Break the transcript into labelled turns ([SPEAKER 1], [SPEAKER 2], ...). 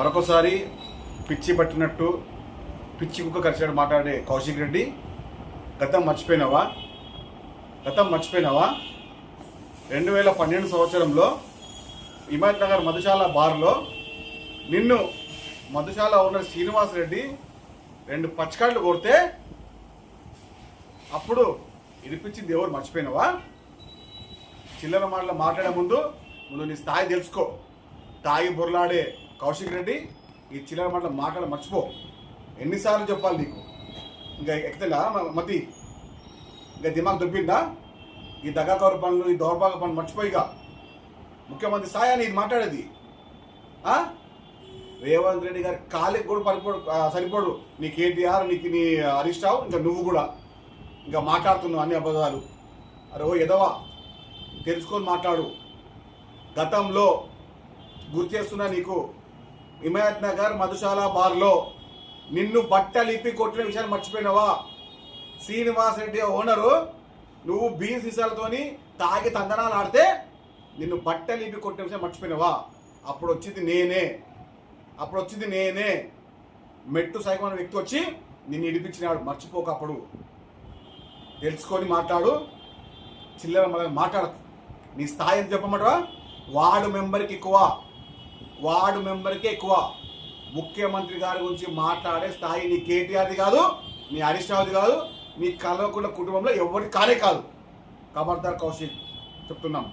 [SPEAKER 1] మరొకసారి పిచ్చి పట్టినట్టు పిచ్చి కుక్క కరిచినట్టు మాట్లాడే కౌశిక్ రెడ్డి గతం మర్చిపోయినావా? గతం మర్చిపోయినావా? రెండు వేల పన్నెండు సంవత్సరంలో హిమాయత్ నగర్ మధుశాల బార్లో నిన్ను మధుశాల ఓనర్ శ్రీనివాస్ రెడ్డి రెండు పచ్చకాళ్ళు కొడితే అప్పుడు ఇరిపించింది ఎవరు? మర్చిపోయినావా? చిల్లర మాటలు మాట్లాడే ముందు ముందు నీ స్థాయి తెలుసుకో. తాగి బుర్లాడే కౌశిక్ రెడ్డి ఈ చిల్లర మాటలు మాట్లాడ మర్చిపో. ఎన్నిసార్లు చెప్పాలి నీకు? ఇంకా ఎక్కుతుందా మతి. ఇంకా దిమాగ్ దొబ్బిందా? ఈ దగాకౌర పనులు ఈ దౌర్భాగ పనులు మర్చిపోయిగా. ముఖ్యమంత్రి సాయాన్ని ఇది మాట్లాడేది. రేవంత్ రెడ్డి గారి కాలికి కూడా పడిపోడు సరిపోడు. నీ కేటీఆర్ నీకు నీ హరీష్ రావు ఇంకా నువ్వు కూడా. ఇంకా మాట్లాడుతున్నావు అన్ని అబద్ధాలు. అరే ఓ ఎదవా తెలుసుకొని మాట్లాడు. గతంలో గుర్తు చేస్తున్నా నీకు. హిమాయత్ నగర్ మధుశాల బార్లో నిన్ను బట్టలిప్పి కొట్టిన విషయాన్ని మర్చిపోయినావా? శ్రీనివాస్ రెడ్డి ఓనరు నువ్వు బీ సీసాలతోని తాగి తందనాలు ఆడితే నిన్ను బట్టలిప్పి కొట్టిన విషయం మర్చిపోయినావా? అప్పుడు వచ్చింది నేనే. అప్పుడు వచ్చింది నేనే. మెట్టు సైకమైన వ్యక్తి వచ్చి నిన్ను ఇడిపించినాడు. మర్చిపోక అప్పుడు. తెలుసుకొని మాట్లాడు. చిల్లర మళ్ళీ మాట్లాడకు. నీ స్థాయి ఎంత చెప్పమంటావా? వార్డు మెంబర్కి ఎక్కువ. వార్డు మెంబర్కి ఎక్కువ. ముఖ్యమంత్రి గారి గురించి మాట్లాడే స్థాయి నీ కేటీఆర్ది కాదు నీ హరీష్ రావుది కాదు నీ కల్వకుండ కుటుంబంలో ఎవరి కానే కాదు. కబర్దార్ కౌశిక్ చెప్తున్నాం.